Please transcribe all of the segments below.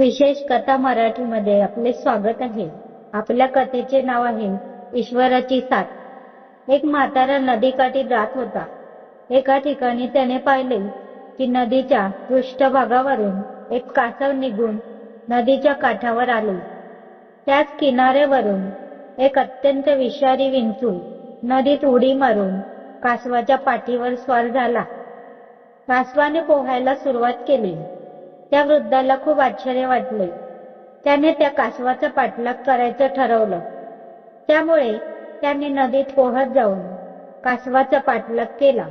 विशेष कथा मराठीमध्ये आपले स्वागत आहे. आपल्या कथेचे नाव आहे ईश्वराची साथ. एक म्हातारा नदीकाठी जात होता. एका ठिकाणी त्याने पाहिले की नदीच्या पृष्ठभागावरून एक कासव निघून नदीच्या काठावर आले. त्याच किनाऱ्यावरून एक अत्यंत विषारी विंचू नदीत उडी मारून कासवाच्या पाठीवर स्वार झाला. कासवाने पोहायला सुरुवात केली. त्या वृद्धाला खूप आश्चर्य वाटले. त्याने त्या कासवाचा पाठलाग करायचं ठरवलं. त्यामुळे त्याने नदीत पोहत जाऊन कासवाचा पाठलाग केला.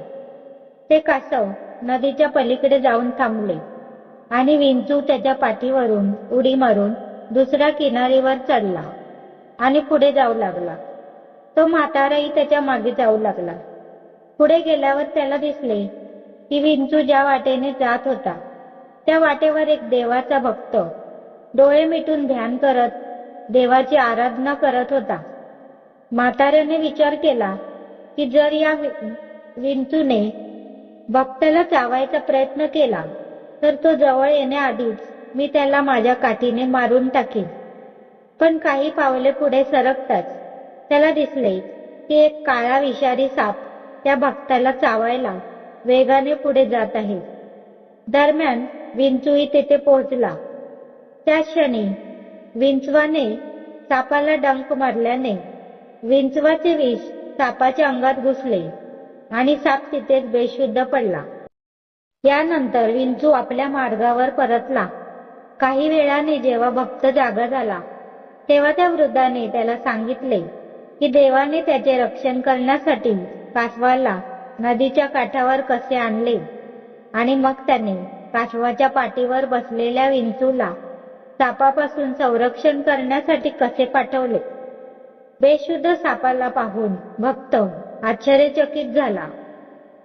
ते कासव नदीच्या पलीकडे जाऊन थांबले आणि विंचू त्याच्या पाठीवरून उडी मारून दुसऱ्या किनारीवर चढला आणि पुढे जाऊ लागला. तो म्हाताराही त्याच्यामागे जाऊ लागला. पुढे गेल्यावर त्याला दिसले की विंचू ज्या वाटेने जात होता त्या वाटेवर एक देवाचा भक्त. डोळे मिटून ध्यान करत देवाची आराधना करत होता. म्हाताऱ्याने विचार केला की जर या विंचूने भक्ताला चावायचा प्रयत्न केला तर तो जवळ येण्याआधीच मी त्याला माझ्या काठीने मारून टाकेन. पण काही पावले पुढे सरकताच त्याला दिसले की एक काळा विषारी साप त्या भक्ताला चावायला वेगाने पुढे जात आहे. दरम्यान विंचूही तेथे पोहोचला. त्या क्षणी विंचवाने सापाला डंक मारल्याने विंचवाचे विष सापाच्या अंगात घुसले आणि साप तिथेच बेशुद्ध पडला. यानंतर विंचू आपल्या मार्गावर परतला. काही वेळाने जेव्हा भक्त जागा झाला तेव्हा त्या वृद्धाने त्याला सांगितले की देवाने त्याचे रक्षण करण्यासाठी कासवाला नदीच्या काठावर कसे आणले? आणि मग त्याने कासवाच्या पाठीवर बसलेल्या विंचूला सापापासून संरक्षण करण्यासाठी कसे पाठवले? बेशुद्ध सापाला पाहून भक्त आश्चर्यचकित झाला.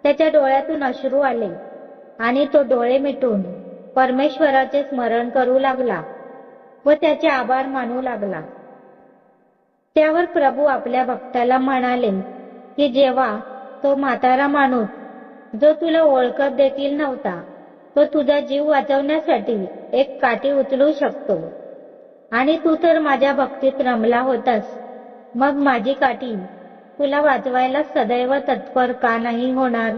त्याच्या डोळ्यातून अश्रू आले आणि तो डोळे मिटून परमेश्वराचे स्मरण करू लागला व त्याचे आभार मानू लागला. त्यावर प्रभू आपल्या भक्ताला म्हणाले की जेव्हा तो म्हातारा माणूस जो तुला ओळखत देखील नव्हता तो तुझा जीव वाचवण्यासाठी एक काठी उचलू शकतो. आणि तू तर माझ्या भक्तीत रमला होतास. मग माझी काठी तुला वाचवायला सदैव तत्पर का नाही होणार?